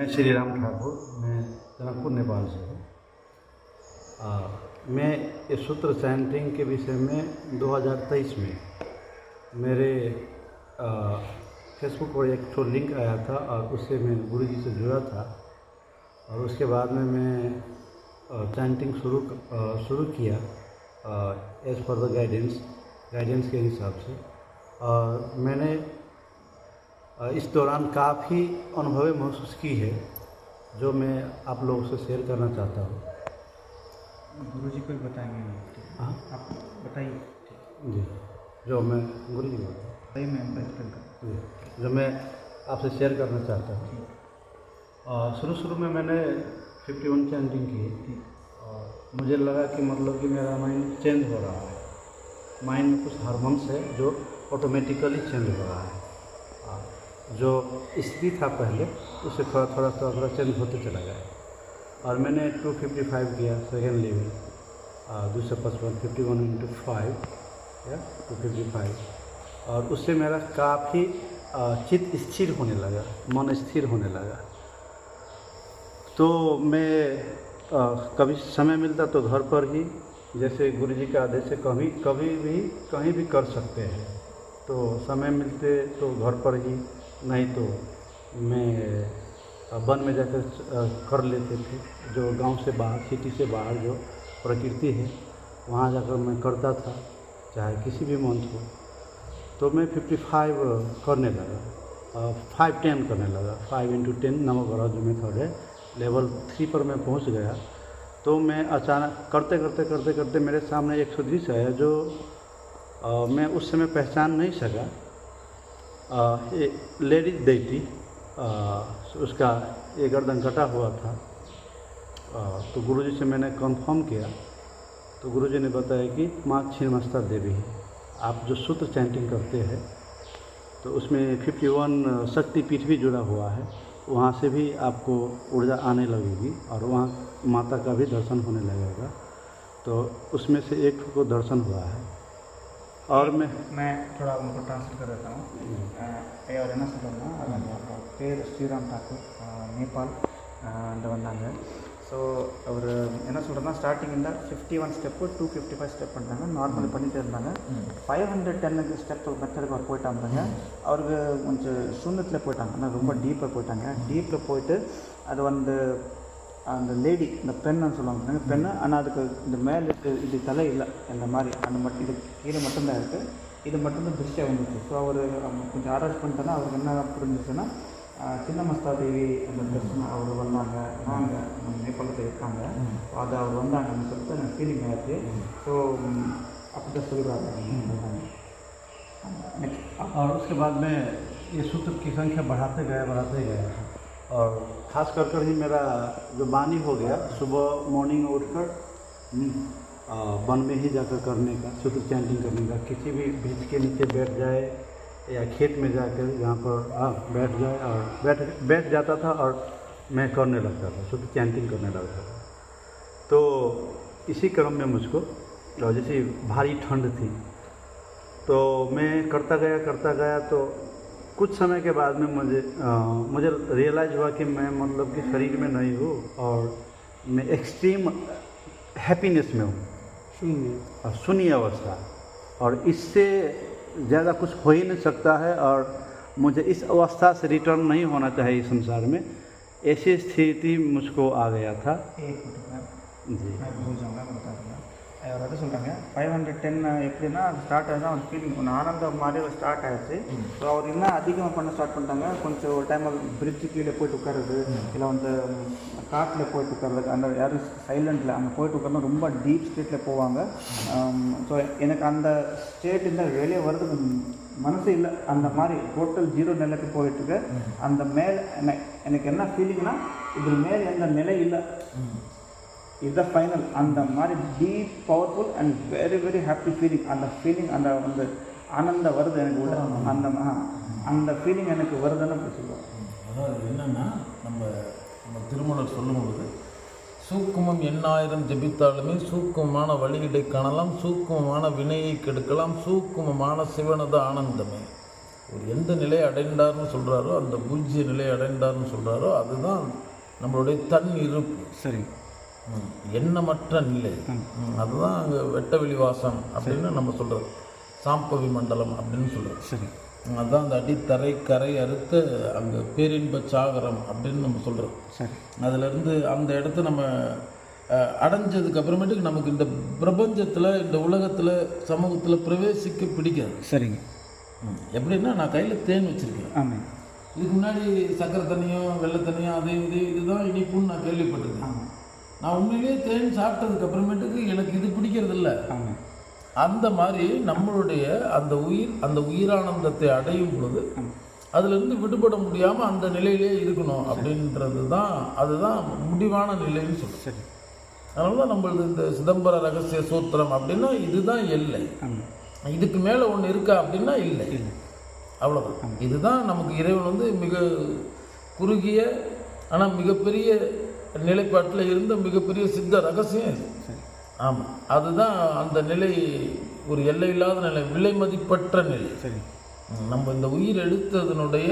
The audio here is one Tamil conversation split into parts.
मैं श्री राम ठाकुर, मैं जनकपुर नेपाल से हूँ। मैं इस सूत्र चैंटिंग के विषय में 2023 में मेरे फेसबुक पर एक ठो लिंक आया था और उससे मैं गुरु जी से जुड़ा था और उसके बाद में मैं चैंटिंग शुरू शुरू किया as per the guidance guidance के हिसाब से। और मैंने इस दौरान काफ़ी अनुभवें महसूस की है जो मैं आप लोगों से शेयर करना चाहता हूँ। गुरु जी को ही बताएँगे? हाँ? आप बताइए। जी जो मैं गुरु जी हूँ। बताइए मैं एक्सप्लेन कर जी, मैं आपसे शेयर करना चाहता हूँ। शुरू शुरू में मैंने 51 चैंटिंग की। और मुझे लगा कि मतलब कि मेरा माइंड चेंज हो रहा है। माइंड में कुछ हार्मोन्स है जो ऑटोमेटिकली चेंज हो रहा है। जो स्थिति था पहले उसे थोड़ा थोड़ा थोड़ा थोड़ा चेंज होते चला गया। और मैंने 255 किया सेकेंड लेवल दो सौ पचपन फिफ्टी वन इंटू फाइव या टू फिफ्टी फाइव और उससे मेरा काफ़ी चित्त स्थिर होने लगा मन स्थिर होने लगा। तो मैं अ, कभी समय मिलता तो घर पर ही जैसे गुरु जी का आदेश है कभी कभी भी कहीं भी कर सकते हैं। तो समय मिलते तो घर पर ही नहीं तो मैं वन में जाकर कर लेते थे। जो गाँव से बाहर सिटी से बाहर जो प्रकृति है वहाँ जाकर मैं करता था चाहे किसी भी मंथ हो। तो मैं 55 करने लगा। फाइव टेन करने लगा। फाइव इंटू टेन नवग्रह जो मेथड है लेवल थ्री पर मैं पहुँच गया। तो मैं अचानक करते करते करते करते मेरे सामने एक सौ आया जो अ, मैं उस समय पहचान नहीं सका। लेडीज़ देती उसका ये गर्दन कटा हुआ था। तो गुरुजी से मैंने कंफर्म किया। तो गुरुजी ने बताया कि माँ छिन्नमस्ता देवी आप जो सूत्र चैंटिंग करते हैं तो उसमें 51 शक्ति पीठ भी जुड़ा हुआ है। वहाँ से भी आपको ऊर्जा आने लगेगी और वहाँ माता का भी दर्शन होने लगेगा। तो उसमें से एक को दर्शन हुआ है। और मैं मैं थोड़ा उनको ट्रांसलेट कर देता हूँ அஹ் அவர் என்ன சொல்கிறேன்னா அவங்க பேர் ஸ்ரீராம் தாக்கூர் நேபாள் இந்த வந்தாங்க ஸோ அவர் என்ன சொல்கிறேன்னா ஸ்டார்டிங் இந்த fifty one step to fifty five step பண்ணுறாங்க நார்மல் பண்ணிட்டு இருந்தாங்க ஃபைவ் ஹண்ட்ரட் டென்னுக்கு ஸ்டெப் மெத்தடுக்கு அவர் போயிட்டாங்க அவருக்கு கொஞ்சம் சூன்யத்தில் போயிட்டாங்க ஆனால் ரொம்ப டீப்பாக போயிட்டாங்க டீப்பில் போயிட்டு அது வந்து அந்த லேடி இந்த பெண்ணுன்னு சொல்லுவாங்க பெண்ணு ஆனால் அதுக்கு இந்த மேலே இருக்கு இது தலை இல்லை இந்த மாதிரி அந்த மட்டும் இது கீழே மட்டும்தான் இருக்குது இது மட்டும்தான் திருஷ்டியாக வந்துச்சு ஸோ அவர் கொஞ்சம் ஆராய்ச்சி பண்ணிட்டோன்னா அவருக்கு என்ன புரிஞ்சிச்சுன்னா ஆஹ், சின்ன மஸ்தா தேவி அந்த தரிசனம் அவர் வந்தாங்க வாங்க நம்ம நேபாளத்தில் இருக்காங்க அது அவர் வந்தாங்கன்னு சொல்லிட்டு எனக்கு ஃபீலிங் ஆயிடுச்சு ஸோ அப்படி தான் சொல்கிறாங்க நெக்ஸ்ட் और उसके बाद में ये सूत्र की संख्या बढ़ाते गए बढ़ाते गए और खास कर कर ही मेरा जो बानी हो गया सुबह मॉर्निंग उठकर हम्म, वन में ही जाकर करने का शुद्ध चैंटिंग करने का किसी भी वृक्ष के नीचे बैठ जाए या खेत में जाकर जहाँ पर हाँ बैठ जाए और बैठ बैठ जाता था और मैं करने लगता था शुद्ध चैंटिंग करने लगता था। तो इसी क्रम में मुझको जैसे भारी ठंड थी तो मैं करता गया करता गया तो कुछ समय के बाद में मुझे आ, मुझे रियलाइज़ हुआ कि मैं मतलब कि शरीर में नहीं हूँ और मैं एक्सट्रीम हैप्पीनेस में हूँ। और सुनी अवस्था। और इससे ज़्यादा कुछ हो ही नहीं सकता है और मुझे इस अवस्था से रिटर्न नहीं होना चाहिए इस संसार में। ऐसी स्थिति मुझको आ गया था। एक जी। मैं बता அவர் வந்து சொல்கிறாங்க ஃபைவ் ஹண்ட்ரட் டென் எப்படின்னா அது ஸ்டார்ட் ஆகுது அவன் ஃபீலிங் ஒன்று ஆனந்தம் மாதிரி ஒரு ஸ்டார்ட் ஆயிடுச்சு. ஸோ அவர் என்ன அதிகமாக பண்ண ஸ்டார்ட் பண்ணிட்டாங்க கொஞ்சம் ஒரு டைம் பிரிட்ஜு கீழே போயிட்டு உட்காருது இல்லை வந்து காட்டில் போயிட்டு உட்காருது அந்த யாரும் சைலண்டில் அங்கே போயிட்டு உட்காந்து ரொம்ப டீப் ஸ்டேட்டில் போவாங்க. ஸோ எனக்கு அந்த ஸ்டேட்டில் வெளியே வர்றதுக்கு மனசு இல்லை. அந்த மாதிரி டோட்டல் ஜீரோ நிலைக்கு போயிட்டு இருக்கு. அந்த மேல் எனக்கு என்ன ஃபீலிங்னா இதில் மேல் எந்த நிலை இல்லை. இதுதான் ஃபைனல் அந்த மாதிரி deep powerful and very very happy feeling அந்த ஃபீலிங் அந்த வந்து ஆனந்தம் வருது எனக்கு உள்ள. அந்த அந்த ஃபீலிங் எனக்கு வருதுன்னு அப்படி சொல்லுவேன் அதாவது என்னன்னா நம்ம நம்ம திருமணம் சொல்லும் பொழுது சூக்குமம் எண்ணாயிரம் ஜெபித்தாலுமே சூக்குமமான வழியிடை காணலாம் சூக்குமமான வினையை கெடுக்கலாம் சூக்குமமான சிவனது ஆனந்தமே. ஒரு எந்த நிலையை அடைந்தார்னு சொல்கிறாரோ அந்த பூஜ்ய நிலையை அடைந்தார்னு சொல்கிறாரோ அதுதான் நம்மளுடைய தன் இருப்பு சரி. எண்ணமற்ற நிலை. அதுதான் அங்கே வெட்டவெளி வாசம் அப்படின்னு நம்ம சொல்கிறது சாம்பவி மண்டலம் அப்படின்னு சொல்கிறது சரி. அதுதான் அந்த அடித்தரை கரை அறுத்த அங்கே பேரின்ப சாகரம் அப்படின்னு நம்ம சொல்கிறோம் சரி. அதிலிருந்து அந்த இடத்த நம்ம அடைஞ்சதுக்கு அப்புறமேட்டுக்கு நமக்கு இந்த பிரபஞ்சத்தில் இந்த உலகத்தில் சமூகத்தில் பிரவேசிக்க பிடிக்காது. சரிங்க. ம், எப்படின்னா நான் கையில் தேன் வச்சுருக்கேன். ஆமாம் இதுக்கு முன்னாடி சக்கரை தண்ணியும் வெள்ளை தண்ணியும் அது இது இதுதான் இனிப்புன்னு நான் கேள்விப்பட்டிருக்கேன். நான் உண்மையிலேயே தேன் சாப்பிட்டதுக்கு அப்புறமேட்டுக்கு எனக்கு இது பிடிக்கிறது இல்லை ஆமாம் அந்த மாதிரி நம்மளுடைய அந்த உயிர் அந்த உயிரானந்தத்தை அடையும் பொழுது அதிலிருந்து விடுபட முடியாமல் அந்த நிலையிலே இருக்கணும் அப்படின்றது தான் அதுதான் முடிவான நிலைன்னு சொல்லுவோம் சரி. அதனால தான் நம்மளது இந்த சிதம்பர ரகசிய சூத்திரம் அப்படின்னா இதுதான் ஆமாம் இதுக்கு மேலே ஒன்று இருக்கா அப்படின்னா இல்லை. அவ்வளோதான் இதுதான் நமக்கு இறைவன் வந்து மிக குறுகிய ஆனால் மிகப்பெரிய நிலைப்பாட்டில் இருந்த மிகப்பெரிய சித்த ரகசியம் இது. சரி. ஆமாம் அதுதான் அந்த நிலை ஒரு எல்லை இல்லாத நிலை விலை மதிப்பற்ற நிலை. சரி. நம்ம இந்த உயிர் எடுத்ததனுடைய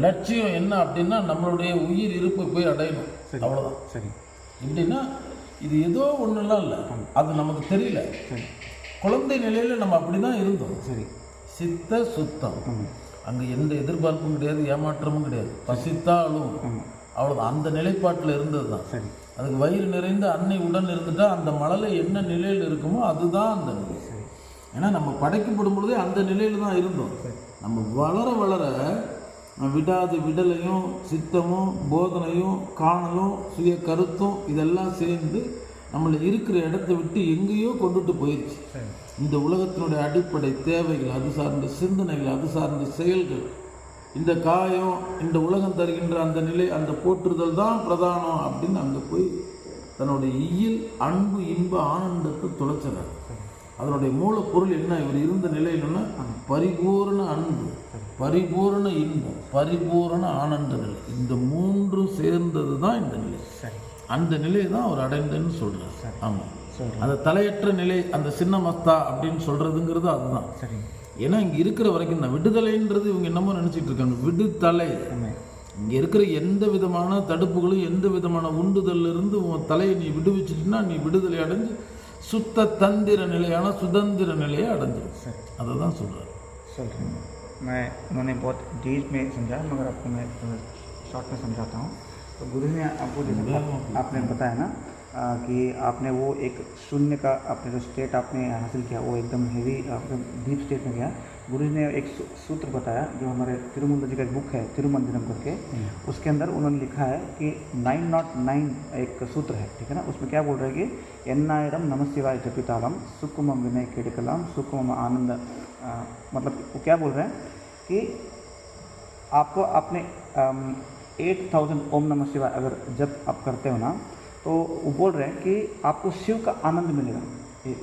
லட்சியம் என்ன அப்படின்னா நம்மளுடைய உயிர் இருப்பை போய் அடையணும். அவ்வளோதான் சரி. எப்படின்னா இது ஏதோ ஒன்றுலாம் இல்லை. அது நமக்கு தெரியல. சரி. குழந்தை நிலையில் நம்ம அப்படி தான் இருந்தோம். சரி. சித்த சுத்தம். அங்கே எந்த எதிர்பார்ப்பும் கிடையாது ஏமாற்றமும் கிடையாது. பசித்தாலும் அவ்வளோதான் அந்த நிலைப்பாட்டில் இருந்தது தான் சரி. அதுக்கு வயிறு நிறைந்து அன்னை உடன் இருந்துட்டா அந்த மழலை என்ன நிலையில் இருக்குமோ அதுதான் அந்த நிலை. ஏன்னா நம்ம படைக்கப்படும் பொழுதே அந்த நிலையில் தான் இருந்தோம் நம்ம வளர வளர விடாது விடலையும் சித்தமும் போதனையும் காணலும் சுய கருத்தும் இதெல்லாம் சேர்ந்து நம்மளை இருக்கிற இடத்த விட்டு எங்கேயோ கொண்டுட்டு போயிடுச்சு இந்த உலகத்தினுடைய அடிப்படை தேவைகள் அது சார்ந்த சிந்தனைகள் அது சார்ந்த செயல்கள் இந்த காயம் இந்த உலகம் தருகின்ற அந்த நிலை அந்த போற்றுதல் தான் பிரதானம் அப்படின்னு அங்கே போய் தன்னுடைய இயல் அன்பு இன்ப ஆனந்தத்தை தொலைச்சிறாரு அதனுடைய மூலப்பொருள் என்ன? இவர் இருந்த நிலை என்னன்னா பரிபூரண அன்பு பரிபூரண இன்பம் பரிபூரண ஆனந்த நிலை. இந்த மூன்றும் சேர்ந்தது தான் இந்த நிலை. சரி. அந்த நிலையை தான் அவர் அடைந்தன்னு சொல்றார். ஆமாம் சரி அந்த தலையற்ற நிலை அந்த சின்ன மஸ்தா அப்படின்னு சொல்றதுங்கிறது அதுதான். சரி. ஏன்னா இங்க இருக்கிற வரைக்கும் தான் விடுதலைன்றது இவங்க என்னமோ நினைச்சிட்டு இருக்காங்க விடுதலை ஆமாம் இங்க இருக்கிற எந்த விதமான தடுப்புகளும் எந்த விதமான உண்டுதல்ல இருந்து உன் தலையை நீ விடுவிச்சிட்டுனா நீ விடுதலை அடைஞ்சு சுத்த தந்திர நிலையான சுதந்திர நிலையை அடைஞ்சிடும் சரி அதை தான் சொல்றாரு चल रहे हैं मैं उन्होंने बहुत डीप में समझाया मगर आपको मैं शॉर्ट में समझाता हूँ तो गुरु ने आपको जैसे आपने बताया ना आ, कि आपने वो एक शून्य का आपने जो स्टेट आपने हासिल किया वो एकदम हेवी डीप स्टेट में गया। गुरु जी ने एक सूत्र बताया जो हमारे तिरुमंद जी का एक बुक है तिरुमंदिरम करके। उसके अंदर उन्होंने लिखा है कि नाइन नॉट नाइन एक सूत्र है ठीक है ना? उसमें क्या बोल रहे हैं कि एन्नायरम नम शिवाय जपितालम सुकुमम विनय केडिकलम सुकुमम आनंद आ, मतलब वो क्या बोल रहे हैं कि आपको अपने एट थाउज़ेंड ओम नमः शिवाय अगर जब आप करते हो ना तो वो बोल रहे हैं कि आपको शिव का आनंद मिलेगा। एक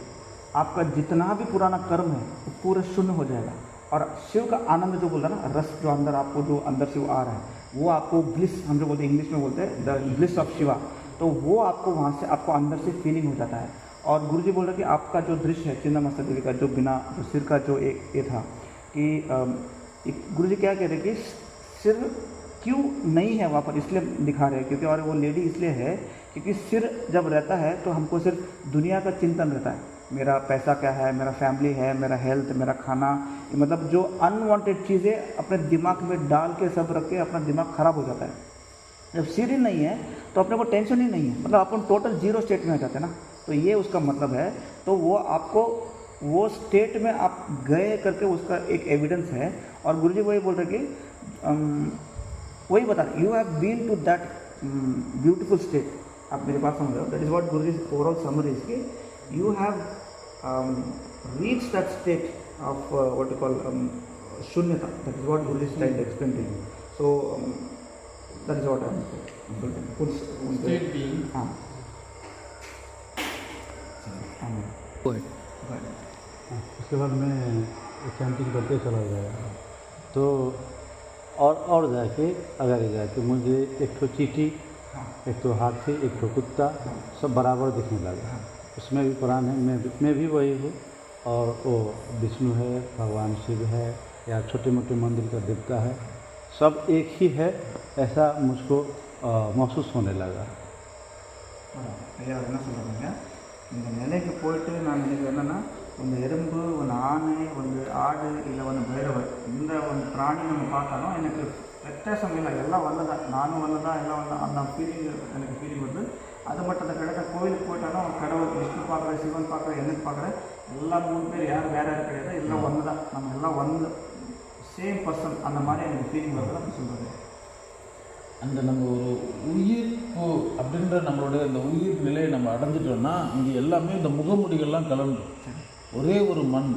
आपका जितना भी पुराना कर्म है, वो पूरा शून्य हो जाएगा। और शिव का आनंद जो बोल रहा है ना, रस जो अंदर आपको, जो अंदर से वो आ रहा है, वो आपको ब्लिस हम जो बोलते हैं इंग्लिश में बोलते हैं द ब्लिस ऑफ़ शिवा तो वो आपको वहाँ से, आपको अंदर से फीलिंग हो जाता है। और गुरु जी बोल रहे हैं कि आपका जो दृश्य है चिन्ना मस्ता देवी का, जो बिना, जो सिर का जो एक ये था कि गुरु जी क्या कह रहे हैं कि सिर क्यों नहीं है वहाँ पर, इसलिए दिखा रहे हैं, क्योंकि और वो लेडी इसलिए है क्योंकि सिर जब रहता है तो हमको सिर्फ़ दुनिया का चिंतन रहता है। मेरा पैसा क्या है, मेरा फैमिली है, मेरा हेल्थ मेरा खाना मतलब जो अनवांटेड चीज़ें अपने दिमाग में डाल के, सब रख के अपना दिमाग खराब हो जाता है। जब सिर ही नहीं है तो अपने को टेंशन ही नहीं है। मतलब अपन टोटल ज़ीरो स्टेट में आ जाते हैं ना। तो ये उसका मतलब है तो वो आपको, वो स्टेट में आप गए करके उसका एक एविडेंस है। और गुरुजी वही बोल रहे कि वही बता रहे you have been to that beautiful state आप मेरे पास समझ रहे हो। That is what Guru ji overall summary is कि you have reach that state of what you call शून्यता that is what Guru ji trying to explain to you so that is what I हाँ। हाँ उसके बाद मैं चैंटिंग करते चला गया। तो और और जाके आगे जाके मुझे एक तो चीटी एक तो हाथी एक तो कुत्ता सब बराबर दिखने लगा उसमें भी पुराण है मैं भी मैं भी वही हूँ और वो विष्णु है भगवान शिव है या छोटे मोटे मंदिर का देवता है सब एक ही है ऐसा मुझको अ, महसूस होने लगा ஐயா என்ன சொல்கிறாங்க இந்த நிலைக்கு போயிட்டு நான் நினைக்கிறேன் என்னென்னா ಒಂದು எறும்பு ಒಂದು ஆணை ಒಂದು ஆடு இல்லை ಒಂದು பைரவர் இந்த ಒಂದು ಪ್ರಾಣಿ நம்ம பார்த்தாலும் எனக்கு வித்தியாசம் இல்லை எல்லாம் ஒன்று நானும் ஒன்று எல்லாம் ஒன்று அந்த ஃபீலிங் எனக்கு ஃபீலிங் வருது. அது மட்டும் அந்த கிடைக்க கோயிலுக்கு போயிட்டாலும் கடவுள் விஷ்ணு பார்க்குற சிவன் பார்க்குற எனக்கு பார்க்குற எல்லா மூணு பேர் யாரும் வேறு யாரும் கிடையாது. எல்லாம் ஒன்று நம்ம எல்லாம் வந்து சேம் பர்சன் அந்த மாதிரி எனக்கு ஃபீலிங் வருது. சொல்கிறது அந்த நம்ம ஒரு உயிர்ப்பு அப்படின்ற நம்மளுடைய அந்த உயிர் நிலையை நம்ம அடைஞ்சிட்டோம்னா இங்கே எல்லாமே இந்த முகமுடிகள்லாம் கலந்துடும் ஒரே ஒரு மண்.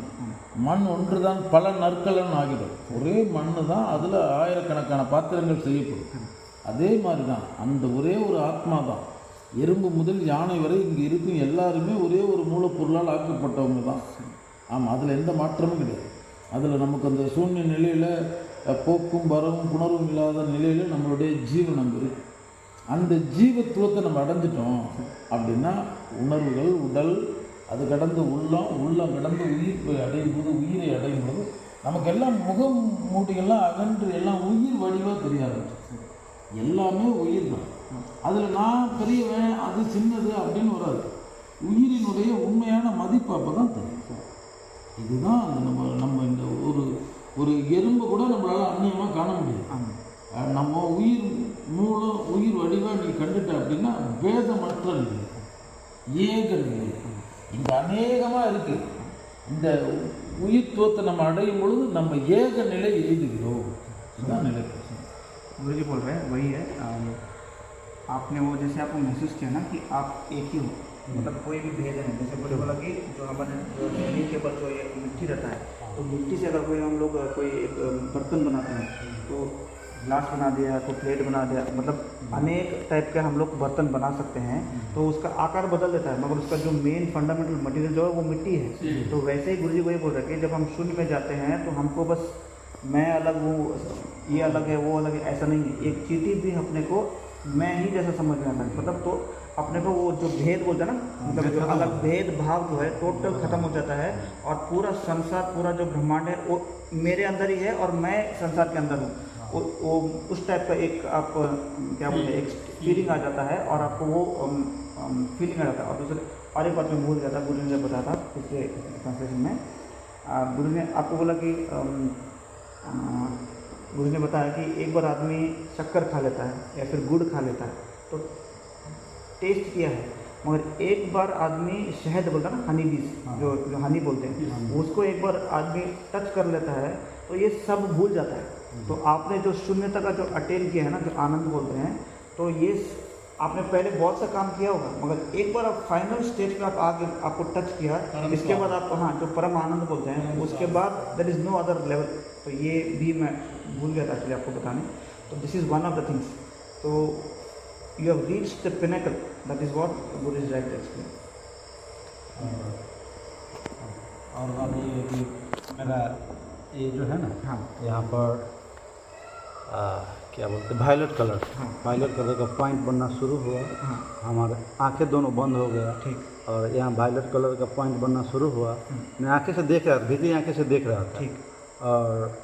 மண் ஒன்று தான் பல நற்கலன் ஆகிடும். ஒரே மண் தான் அதில் ஆயிரக்கணக்கான பாத்திரங்கள் செய்யப்படும். அதே மாதிரி தான் அந்த ஒரே ஒரு ஆத்மா தான் எறும்பு முதல் யானை வரை இங்கே இருக்கும் எல்லாருமே ஒரே ஒரு மூலப்பொருளால் ஆக்கப்பட்டவங்க தான் ஆமாம் அதில் எந்த மாற்றமும் கிடையாது. அதில் நமக்கு அந்த சூன்ய நிலையில் போக்கும் வரவும் புணர்வும் இல்லாத நிலையில் நம்மளுடைய ஜீவனம் இருக்குது அந்த ஜீவத்துவத்தை நம்ம அடைஞ்சிட்டோம் அப்படின்னா உணர்வுகள் உடல் அது கடந்து உள்ளம் உள்ளம் கடந்து உயிர் அடையும் போது உயிரை அடையும் போது நமக்கு எல்லாம் முகம் மூட்டிகள்லாம் அகன்று எல்லாம் உயிர் வடிவாக தெரிய ஆரம்பிச்சு எல்லாமே உயிர் தான். அதில் நான் பெரியவன் அது சின்னது அப்படின்னு வராது. உயிரினுடைய உண்மையான மதிப்பு அப்போ தான் தெரியும். இதுதான் அந்த நம்ம நம்ம இந்த ஒரு ஒரு எறும்பு கூட நம்மளால் அந்நியமாக காண முடியாது. நம்ம உயிர் மூலம் உயிர் வடிவாக நீ கண்டுட்ட அப்படின்னா வேதமற்ற நிலை. ஏக நிலை. இங்கே அநேகமாக இருக்குது இந்த உயிர்த்துவத்தை நம்ம அடையும் பொழுது நம்ம ஏக நிலை எழுதுகிறோம் இதுதான் நிலை गुरु जी बोल रहे हैं वही है अम, आपने वो जैसे आपको महसूस किया ना कि आप एक ही हो मतलब कोई भी भेद नहीं जैसे बोले बोला कि जो हमारे जो जमीन के ऊपर जो ये मिट्टी रहता है तो मिट्टी से अगर कोई हम लोग कोई एक बर्तन बनाते हैं तो ग्लास बना दिया कोई प्लेट बना दिया मतलब अनेक टाइप के हम लोग बर्तन बना सकते हैं तो उसका आकार बदल देता है मगर उसका जो मेन फंडामेंटल मटेरियल जो है वो मिट्टी है। तो वैसे ही गुरु जी वही बोल रहे हैं कि जब हम शून्य में जाते हैं तो हमको बस मैं अलग हूँ ये अलग है वो अलग है ऐसा नहीं है। एक चीटी भी अपने को मैं ही जैसा समझ में आता है मतलब तो अपने को वो जो भेद बोलते हैं ना मतलब जो अलग भेद भाव जो है टोटल खत्म हो जाता है और पूरा संसार पूरा जो ब्रह्मांड है वो मेरे अंदर ही है और मैं संसार के अंदर हूँ। वो, वो उस टाइप का एक आप क्या बोलते हैं एक फीलिंग आ जाता है और आपको वो फीलिंग आ जाता है। और दूसरे और एक बात मैं भूल गया था गुरु ने बताया था पिछले ट्रांसलेशन में गुरु ने आपको बोला कि गुरु ने बताया कि एक बार आदमी शक्कर खा लेता है या फिर गुड़ खा लेता है तो टेस्ट किया है? मगर एक बार आदमी शहद बोलता है ना हनी बीज जो जो हनी बोलते हैं उसको एक बार आदमी टच कर लेता है तो ये सब भूल जाता है। तो आपने जो शून्यता का जो अटेन किया है ना जो आनंद बोलते हैं तो ये आपने पहले बहुत सा काम किया होगा मगर एक बार आप फाइनल स्टेज पे आप आगे आपको टच किया इसके बाद आप हाँ जो परम आनंद बोलते हैं उसके बाद there is no other level तो ये भी मैं भूल गया था एक्चुअली आपको बताने। तो this is one of the things तो you have reach the pinnacle that is what good is right explain और कि मेरा ये जो है ना हाँ। यहाँ पर क्या बोलते हैं वायलेट कलर हाँ। वायलेट कलर का पॉइंट बनना शुरू हुआ। हाँ। हमारे आँखें दोनों बंद हो गया। ठीक। और यहाँ वायलेट कलर का पॉइंट बनना शुरू हुआ। मैं आँखें से देख रहा था भीतरी आँखें से देख रहा था। ठीक। और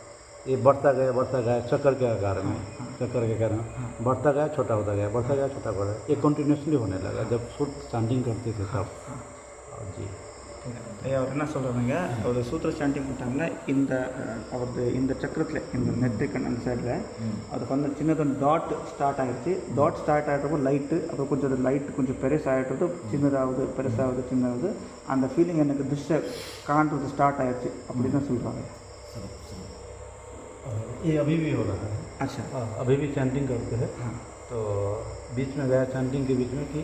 ये बढ़ता गया बढ़ता गया चक्कर के आकार में। चक्कर के कारण। बढ़ता गया छोटा होता गया बढ़ता गया छोटा होता गया। ये कंटिन्यूसली होने लगा जब शुद्ध चांटिंग करते थे सब। और जी। அவர் என்ன சொல்கிறாங்க ஒரு சூத்திர சாண்டிங் பண்ணிட்டாங்களே இந்த அஹ், அவரது இந்த சக்கரத்தில் இந்த நெத்திக்கண் அந்த சைடில் அதுக்கு வந்து சின்னதொன்று டாட் ஸ்டார்ட் ஆகிடுச்சு டாட் ஸ்டார்ட் ஆகிட்டப்போ லைட்டு அப்புறம் கொஞ்சம் லைட் கொஞ்சம் பெருசாகிட்டது சின்னதாகுது பெருசாகுது சின்னதாகுது அந்த ஃபீலிங் எனக்கு திருஷ்ட காண்றது ஸ்டார்ட் ஆகிடுச்சு அப்படி தான் சொல்கிறாங்க ये अभी भी हो रहा है अच्छा हाँ, अभी भी चैंटिंग करते हैं हाँ तो बीच में गया चैंटिंग के बीच में कि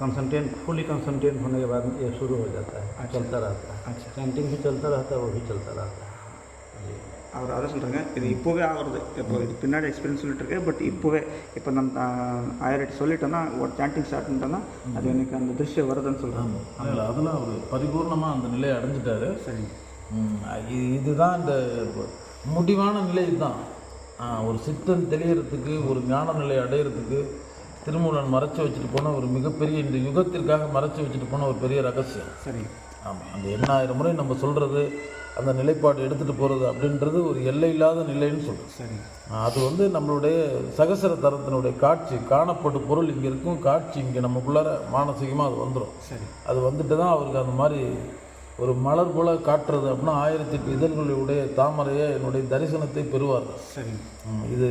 ये कंसंट्रेट फुली कंसंट्रेट होने के बाद ये शुरू हो जाता है अच्छा। चलता रहता है अच्छा चैंटिंग भी चलता रहता है वो भी चलता रहता है जी அவர் அதை சொல்கிறாங்க இது இப்போவே ஆகுறது இப்போ இது பின்னாடி எக்ஸ்பீரியன்ஸ் சொல்லிட்டு இருக்கேன் பட் இப்போவே இப்போ நம்ம ஆயிரத்தி சொல்லிட்டோன்னா ஒரு சாண்டிங் ஸ்டார்ட் பண்ணிட்டோன்னா அது எனக்கு அந்த திருஷ்யம் வருதுன்னு சொல்கிறாங்க இல்லை அதெல்லாம் ஒரு பரிபூர்ணமாக அந்த நிலையை அடைஞ்சிட்டாரு சரி ம், இது இதுதான் இந்த முடிவான நிலை இதுதான் ஆ, ஒரு சித்தன் தெளியறதுக்கு ஒரு ஞான நிலை அடையிறதுக்கு திருமூலன் மறைச்சு வச்சுட்டு போன ஒரு மிகப்பெரிய இந்த யுகத்திற்காக மறைச்சு வச்சுட்டு போன ஒரு பெரிய ரகசியம். சரி. ஆமாம் அந்த எண்ணாயிரம் முறை நம்ம சொல்கிறது அந்த நிலைப்பாடு எடுத்துகிட்டு போகிறது அப்படின்றது ஒரு எல்லை இல்லாத நிலைன்னு சொல்கிறேன் சரி. அது வந்து நம்மளுடைய சகசர தரத்தினுடைய காட்சி காணப்படும் பொருள் இங்கே இருக்கும் காட்சி இங்கே நமக்குள்ளார மானசீகமாக அது வந்துடும் சரி. அது வந்துட்டு தான் அவருக்கு அந்த மாதிரி ஒரு மலர் போல காட்டுறது அப்படின்னா ஆயிரத்தி எட்டு இதழ்களுடைய தாமரையை என்னுடைய தரிசனத்தை பெறுவார்கள். சரி. இது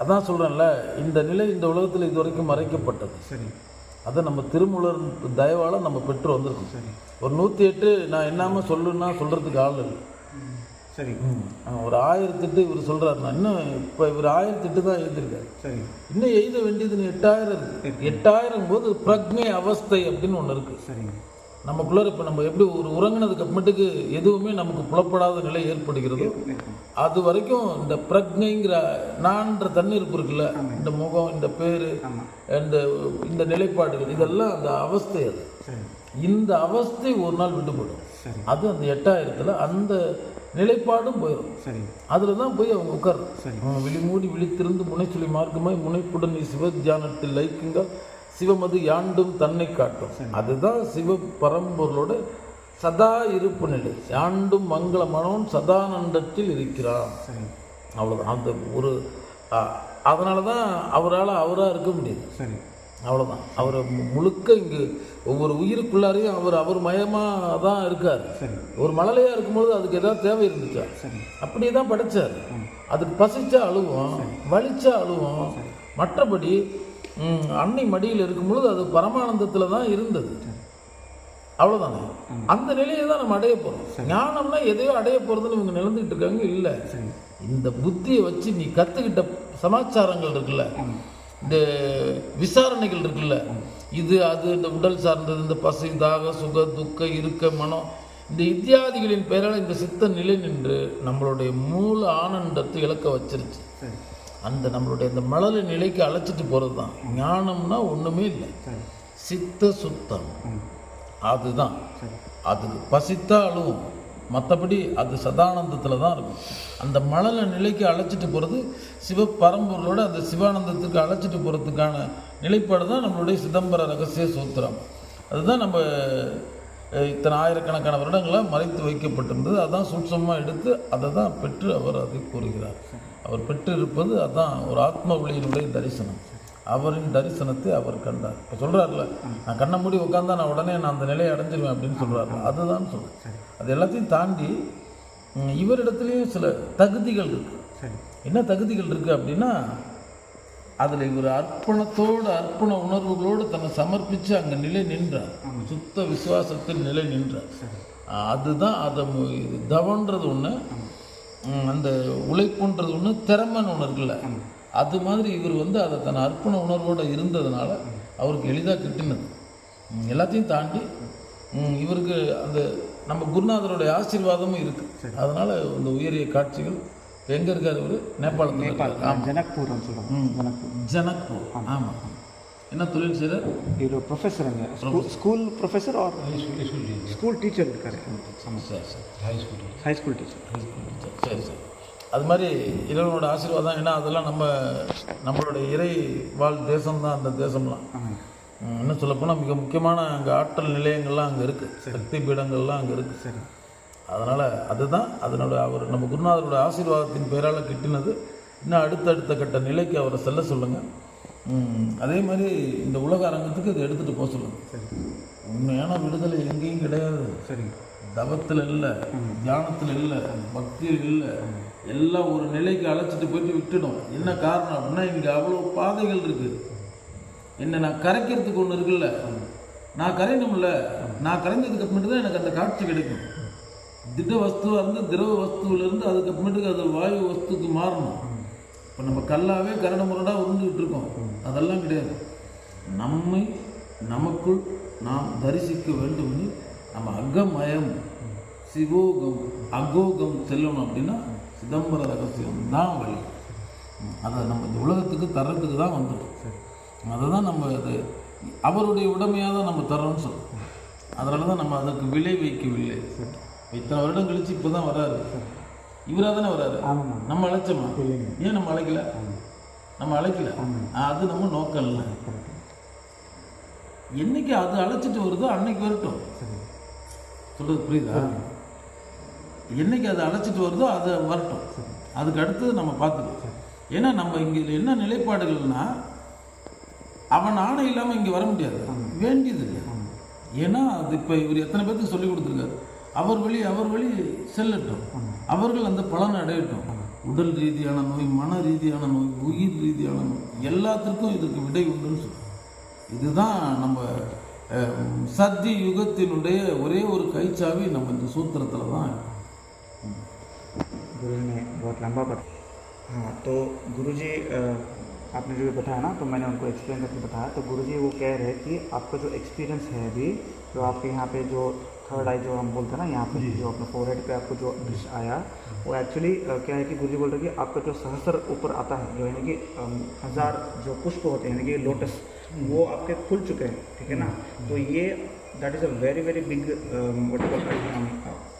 அதான் சொல்கிறேன்ல இந்த நிலை இந்த உலகத்தில் இதுவரைக்கும் மறைக்கப்பட்டது. சரி. அதை நம்ம திருமூலர் தயவால் நம்ம பெற்று வந்திருக்கோம். சரி. ஒரு நூற்றி எட்டு நான் என்னாம சொல்லுன்னா சொல்கிறதுக்கு ஆள் இல்லை. சரி. ஒரு ஆயிரத்தெட்டு இவர் சொல்கிறாருண்ணா இன்னும் இப்போ இவர் ஆயிரத்தெட்டு தான் எழுதியிருக்காரு. சரி. இன்னும் எழுத வேண்டியது எட்டாயிரம் இருக்குது எட்டாயிரம் போது பிரக்ஞை அவஸ்தை அப்படின்னு ஒன்று இருக்குது சரிங்க நமக்குள்ளார இப்போ நம்ம எப்படி ஒரு உறங்கினதுக்கு அப்புறமேட்டுக்கு எதுவுமே நமக்கு புலப்படாத நிலை ஏற்படுகிறதோ. அது வரைக்கும் இந்த பிரக்ஞைங்கிற நான்ற தன்னிருப்பு இருக்குல்ல இந்த முகம் இந்த பேர் இந்த இந்த நிலைப்பாடுகள் இதெல்லாம் அந்த அவஸ்தை அது. இந்த அவஸ்தை ஒரு நாள் விடுபடும் அது அந்த எட்டாயிரத்தில் அந்த நிலைப்பாடும் போயிடும் சரி. அதில் தான் போய் அவங்க உட்கார்றது சரி. அவங்க விழிமூடி விழித்திருந்து முனைச்சொலி மார்க்கமாய் முனைப்புடன் நீ சிவ தியானத்தில் லைக்குங்கள் சிவமது யாண்டும் தன்னை காட்டும். அதுதான் சிவ பரம்பொருளோட சதா இருப்பு நிலை. யாண்டும் மங்களமானவன் சதானந்தத்தில் இருக்கிறான். சரி அவ்வளோதான் அந்த ஒரு அதனால தான் அவரால் அவராக இருக்க முடியுது. சரி. அவ்வளோதான் அவர் முழுக்க இங்கு ஒவ்வொரு உயிருக்குள்ளாரையும் அவர் அவர் மயமாக தான் இருக்கார். சரி. ஒரு மழலையாக இருக்கும்போது அதுக்கு ஏதாவது தேவை இருந்துச்சா? சரி. அப்படியே தான் படைச்சார் அதுக்கு பசிச்சா அழுவோம் வலிச்சா அழுவோம் மற்றபடி அன்னை மடியில் இருக்கும்பொழுது அது பரமானந்தத்தில் தான் இருந்தது. அவ்வளோதானே அந்த நிலையை தான் நம்ம அடைய போகிறோம் ஞானம்னா எதையோ அடைய போகிறதுன்னு இவங்க நிலந்துக்கிட்டு இருக்காங்க இல்லை. இந்த புத்தியை வச்சு நீ கற்றுக்கிட்ட சமாச்சாரங்கள் இருக்குல்ல இந்த விசாரணைகள் இருக்குல்ல இது அது இந்த உடல் சார்ந்தது இந்த பசி தாக சுக துக்க இருக்க மனம் இந்த இத்தியாதிகளின் பெயரால் இந்த சித்த நிலை நின்று நம்மளுடைய மூல ஆனந்தத்தை இழக்க வச்சிருச்சு. சரி. அந்த நம்மளுடைய இந்த மழலை நிலைக்கு அழைச்சிட்டு போகிறது தான் ஞானம்னா ஒன்றுமே இல்லை. சித்த சுத்தம். அதுதான். அதுக்கு பசித்தா அழுவும். மற்றபடி அது சதானந்தத்தில் தான் இருக்கும். அந்த மழலை நிலைக்கு அழைச்சிட்டு போகிறது சிவ பரம்பொருளோட அந்த சிவானந்தத்துக்கு அழைச்சிட்டு போகிறதுக்கான நிலைப்பாடு தான் நம்மளுடைய சிதம்பர ரகசிய சூத்திரம். அதுதான் நம்ம இத்தனை ஆயிரக்கணக்கான வருடங்களாக மறைத்து வைக்கப்பட்டிருந்தது. அதான் சூட்சமாக எடுத்து அதை தான் பெற்று அவர் அதை கூறுகிறார். அவர் பெற்று இருப்பது அதான் ஒரு ஆத்ம ஒளியினுடைய தரிசனம். அவரின் தரிசனத்தை அவர் கண்டார். இப்போ சொல்கிறார்ல நான் கண்ணை மூடி உட்காந்தா நான் உடனே நான் அந்த நிலையை அடைஞ்சிருவேன் அப்படின்னு சொல்கிறாரு அதுதான் சொல்கிறேன் அது எல்லாத்தையும் தாண்டி இவரிடத்துலேயும் சில தகுதிகள் இருக்குது என்ன தகுதிகள் இருக்குது அப்படின்னா அதில் இவர் அர்ப்பணத்தோடு அர்ப்பண உணர்வுகளோடு தன்னை சமர்ப்பித்து அங்கே நிலை நின்றார். சுத்த விசுவாசத்தில் நிலை நின்றார். அதுதான் அதை தவன்றது ஒன்று அந்த உழைப்புன்றது ஒன்று திறமைன்னு ஒன்று இருக்குல்ல அது மாதிரி இவர் வந்து அதை தன் அர்ப்பண உணர்வோடு இருந்ததுனால அவருக்கு எளிதாக கிட்டினது. எல்லாத்தையும் தாண்டி இவருக்கு அந்த நம்ம குருநாதருடைய ஆசீர்வாதமும் இருக்குது அதனால் இந்த உயரிய காட்சிகள் எங்கே இருக்கார் இவர் நேபாளத்தில் நேபாள் இருக்கார் ஜனக்பூர்னு சொல்லுவாங்க. ஜனக்பூர். ஜனக்பூர். ஆமாம் என்ன தொழில் செய்கிறார் இவர் ப்ரொஃபஸருங்க school school professor or school teacher இருக்காரு. ஆமாம் சரி சரி. ஹை ஸ்கூல் டீச்சர் சரி சரி. அது மாதிரி இறைவனோட ஆசீர்வாதம் ஏன்னா அதெல்லாம் நம்ம நம்மளுடைய இறை வாழ் தேசம்தான் அந்த தேசம்லாம். ஆமாம் இன்னும் சொல்லப்போனால் மிக முக்கியமான அங்கே ஆற்றல் நிலையங்கள்லாம் அங்கே இருக்குது சக்தி பீடங்கள்லாம் அங்கே இருக்குது சரி. அதனால் அதுதான் அதனோட அவர் நம்ம குருநாதரோட ஆசீர்வாதத்தின் பேரால் கிட்டினது. இன்னும் அடுத்தடுத்த கட்ட நிலைக்கு அவரை செல்ல சொல்லுங்கள் அதே மாதிரி இந்த உலக அரங்கத்துக்கு இதை எடுத்துகிட்டு போக சொல்லுங்கள் சரி. உண்மையான விடுதலை எங்கேயும் கிடையாது. சரி. தவத்தில் இல்லை தியானத்தில் இல்லை பக்தியில் இல்லை. எல்லாம் ஒரு நிலைக்கு அழைச்சிட்டு போயிட்டு விட்டுடும். என்ன காரணம் அப்படின்னா இங்கே அவ்வளோ பாதைகள் இருக்குது என்ன நான் கரைக்கிறதுக்கு ஒன்று இருக்குல்ல. நான் கரையணும்ல. நான் கரைஞ்சதுக்கு அப்புறமேட்டு தான் எனக்கு அந்த காட்சி கிடைக்கும். திட வஸ்துவாக இருந்து திரவ வஸ்துவிலேருந்து அதுக்கப்புறமேட்டுக்கு அது வாயு வஸ்துக்கு மாறணும். இப்போ நம்ம கல்லாவே கரடு முரடாக உருண்டுகிட்டு இருக்கோம். அதெல்லாம் கிடையாது. நம்மை நமக்குள் நாம் தரிசிக்க வேண்டுமெனில் நம்ம அகமயம் சிவோகம் அகோகம் செல்லணும் அப்படின்னா சிதம்பர ரகசியம் தான் வழி. அதை நம்ம இந்த உலகத்துக்கு தர்றதுக்கு தான் வந்துடும் அதை தான் நம்ம அது அவருடைய உடமையாக தான் நம்ம தர்றோம்னு சொல்றோம். அதனால தான் நம்ம அதற்கு விலை வைக்கவில்லை. இத்தனை வருடம் கழிச்சு இப்போ தான் வராரு இவராக தானே வராரு நம்ம அழைச்சோமா? ஏன் நம்ம அழைக்கல? நம்ம அழைக்கல? அது நம்ம நோக்கம் இல்லை. என்னைக்கு அது அழைச்சிட்டு வருதோ அன்னைக்கு வரட்டும். சொல்றது புரியுதா? என்னைக்கு அதை அழைச்சிட்டு வருதோ அதை வரட்டும். அதுக்கு அடுத்தது நம்ம பார்த்துக்கலாம் ஏன்னா நம்ம இங்கே என்ன நிலைப்பாடுகள்னா அவன் ஆணை இல்லாமல் இங்கே வர முடியாது. வேண்டியது இல்லை ஏன்னா அது இப்போ இவர் எத்தனை பேர்த்துக்கு சொல்லி கொடுத்துருக்காரு? அவர் வழி அவர் வழி செல்லட்டும் அவர்கள் அந்த பலனை அடையட்டும் உடல் ரீதியான நோய் மன ரீதியான நோய் உயிர் ரீதியான நோய் எல்லாத்திற்கும் இதற்கு விடை உண்டுன்னு சொல்லுவோம் இதுதான் நம்ம அஹ், சத்திய யுகத்தினுடைய ஒரே ஒரு கைச்சாவி நம்ம இந்த சூத்திரத்தில் தான் இருக்கு. गुरु ने बहुत लंबा बता हाँ तो गुरु जी आपने जो ये बताया ना तो मैंने उनको एक्सप्लेन करके बताया तो गुरु जी वो कह रहे हैं कि आपका जो एक्सपीरियंस है अभी जो आपके यहाँ पे जो थर्ड आई जो हम बोलते हैं ना यहाँ पे जो। अपने फोरहेड पे आपको जो दृश्य आया वो एक्चुअली क्या है कि गुरु जी बोल रहे कि आपका जो सहस्र ऊपर आता है जो यानी कि हज़ार जो पुष्प होते हैं यानी कि लोटस वो आपके खुल चुके हैं ठीक है ना? तो ये that is a very very big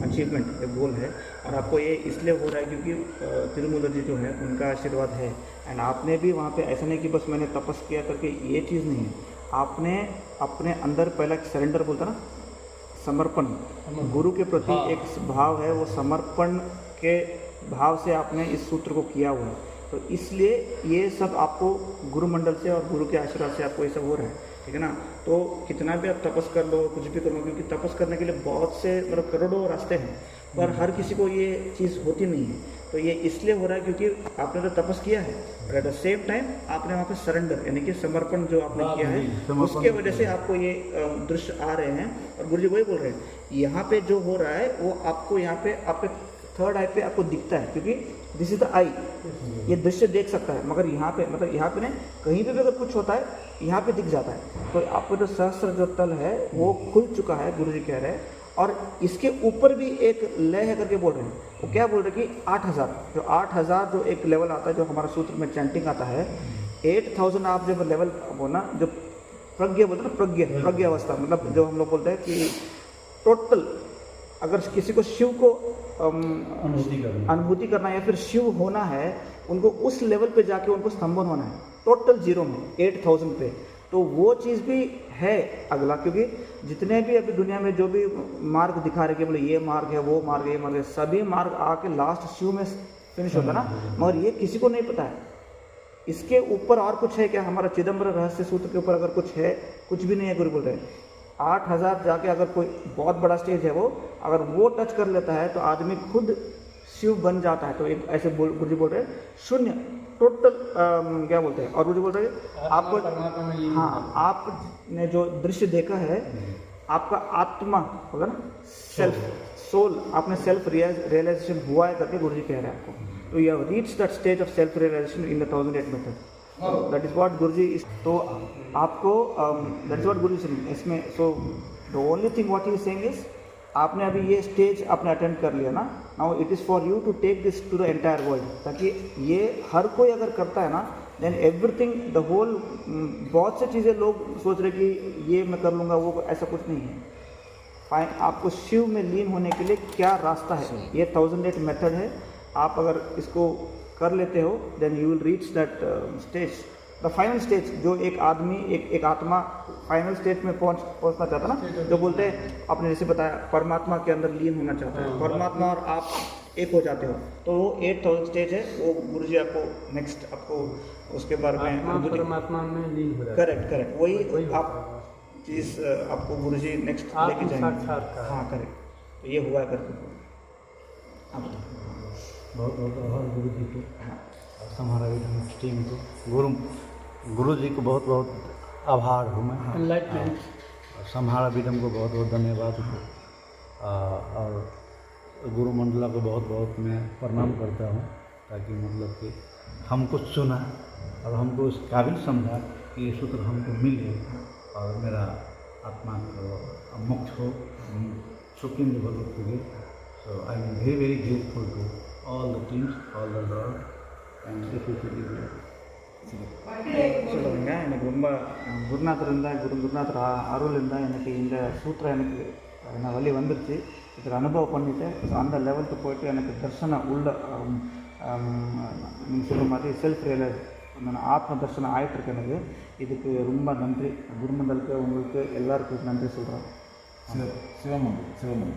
achievement एक गोल है। और आपको ये इसलिए हो रहा है क्योंकि अ, तिरुमूला जी जो है उनका आशीर्वाद है। एंड आपने भी वहाँ पे ऐसा नहीं कि बस मैंने तपस किया करके ये चीज़ नहीं है। आपने अपने अंदर पहला सरेंडर बोलता ना समर्पण। गुरु के प्रति हाँ। एक भाव है वो समर्पण के भाव से आपने इस सूत्र को किया हुआ है। तो इसलिए ये सब आपको गुरु मंडल से और गुरु के आशीर्वाद से आपको ये सब हो रहा है ठीक है ना? तो कितना भी आप तपस कर लो कुछ भी कर लो क्योंकि तपस करने के लिए बहुत से मतलब करोड़ों रास्ते हैं पर हर किसी को ये चीज़ होती नहीं है। तो ये इसलिए हो रहा है क्योंकि आपने तो तपस किया है और एट द सेम टाइम आपने वहाँ पे सरेंडर यानी कि समर्पण जो आपने किया है उसके वजह से आपको ये दृश्य आ रहे हैं। और गुरु जी वही बोल रहे हैं यहाँ पे जो हो रहा है वो आपको यहाँ पे आपके थर्ड आई पे आपको दिखता है क्योंकि दिस इज़ द आई ये दृश्य देख सकता है मगर यहाँ पे मतलब यहाँ पे नहीं कहीं पे भी अगर कुछ होता है यहाँ पे दिख जाता है। तो आपको जो सहस्त्र जो तल है वो खुल चुका है गुरु जी कह रहे हैं। और इसके ऊपर भी एक लय है करके बोल रहे हैं। वो क्या बोल रहे हैं कि आठ हज़ार जो आठ हज़ार जो एक लेवल आता है जो हमारा सूत्र में चैंटिंग आता है एट थाउज़ेंड आप जब लेवल बोलना जो प्रज्ञ बोलते हैं ना प्रज्ञ प्रज्ञ अवस्था मतलब जो हम लोग बोलते हैं कि टोटल अगर किसी को शिव को अनुभूति करना है। या फिर शिव होना है उनको उस लेवल पे जाके उनको स्तंभन होना है। टोटल ज़ीरो में एट थाउज़ेंड पे। तो वो चीज़ भी है अगला, क्योंकि जितने भी अभी दुनिया में जो भी मार्ग दिखा रहे कि बोले ये मार्ग है, वो मार्ग है, ये मार्ग है, सभी मार्ग आके लास्ट शिव में फिनिश होता ना। मगर ये किसी को नहीं पता है। इसके ऊपर और कुछ है क्या? हमारा चिदम्बर रहस्य सूत्र के ऊपर अगर कुछ है, कुछ भी नहीं है, गुरु बोल रहे आठ हज़ार जाके अगर कोई बहुत बड़ा स्टेज है वो, अगर वो टच कर लेता है तो आदमी खुद शिव बन जाता है। तो एक ऐसे बोल गुरु जी बोल रहे हैं शून्य टोटल क्या बोलते हैं? और गुरु जी बोल रहे हैं आपको हाँ आपने जो दृश्य देखा है आपका आत्मा होगा ना? सेल्फ सोल आपने सेल्फ रियलाइजेशन हुआ है करके गुरु जी कह रहे हैं आपको। तो you reach that stage of self realisation in the thousand eight method that is what Guru ji तो आपको that is what Guru ji इसमें so the only thing what he saying is आपने अभी ये स्टेज आपने अटेंड कर लिया ना? Now it is for you to take this to the entire world ताकि ये हर कोई अगर करता है ना देन एवरीथिंग द होल बहुत से चीज़ें लोग सोच रहे कि ये मैं कर लूँगा वो ऐसा कुछ नहीं है। फाइन आपको शिव में लीन होने के लिए क्या रास्ता है? ये थाउज़ेंड एट मेथड है। आप अगर इसको कर लेते हो then you will reach that stage the final stage जो एक आदमी एक एक आत्मा फाइनल स्टेज में पहुँच पहुँचना चाहता है ना जो बोलते हैं आपने जैसे बताया परमात्मा के अंदर लीन होना चाहता है। परमात्मा और आप एक हो जाते हो। तो वो एट थाउज़ेंड स्टेज है वो गुरु जी आपको नेक्स्ट आपको उसके बारे में परमात्मा में लीन हो करेक्ट करेक्ट वही आप चीज़ आपको गुरु जी नेक्स्ट लेके जाएँगे। हाँ करेक्ट तो ये हुआ है करके। आप बहुत बहुत आभार गुरु जी को हमारा भी टीम को। गुरु गुरु जी को बहुत बहुत आभार हूँ मैं। सम्हारा विडम को बहुत बहुत धन्यवाद। और गुरु मंडला को बहुत बहुत मैं प्रणाम करता हूँ ताकि मतलब कि हमको सुना और हमको इस काबिल समझा कि ये सूत्र हमको मिले और मेरा आत्मा को मुक्त हो। सुखी डेवलप हुए so I am very very grateful to all the teams, all the Lord, and especially சொல்லுங்க. எனக்கு ரொம்ப குருநாதர் இருந்தால் குரு குருநாதர் அருள் இருந்தால் எனக்கு இந்த சூத்திரம் எனக்கு நான் வழி வந்துருச்சு. இதில் அனுபவம் பண்ணிவிட்டு ஸோ அந்த லெவலுக்கு போயிட்டு எனக்கு தர்சனம் உள்ள நீங்கள் சொல்கிற மாதிரி செல்ஃப் ரியலைஸ் அந்த ஆத்ம தர்சனம் ஆயிட்டிருக்கு எனக்கு. இதுக்கு ரொம்ப நன்றி. குருமண்டலுக்கு உங்களுக்கு எல்லாருக்கும் நன்றி சொல்கிறேன் சிவ சிவமன்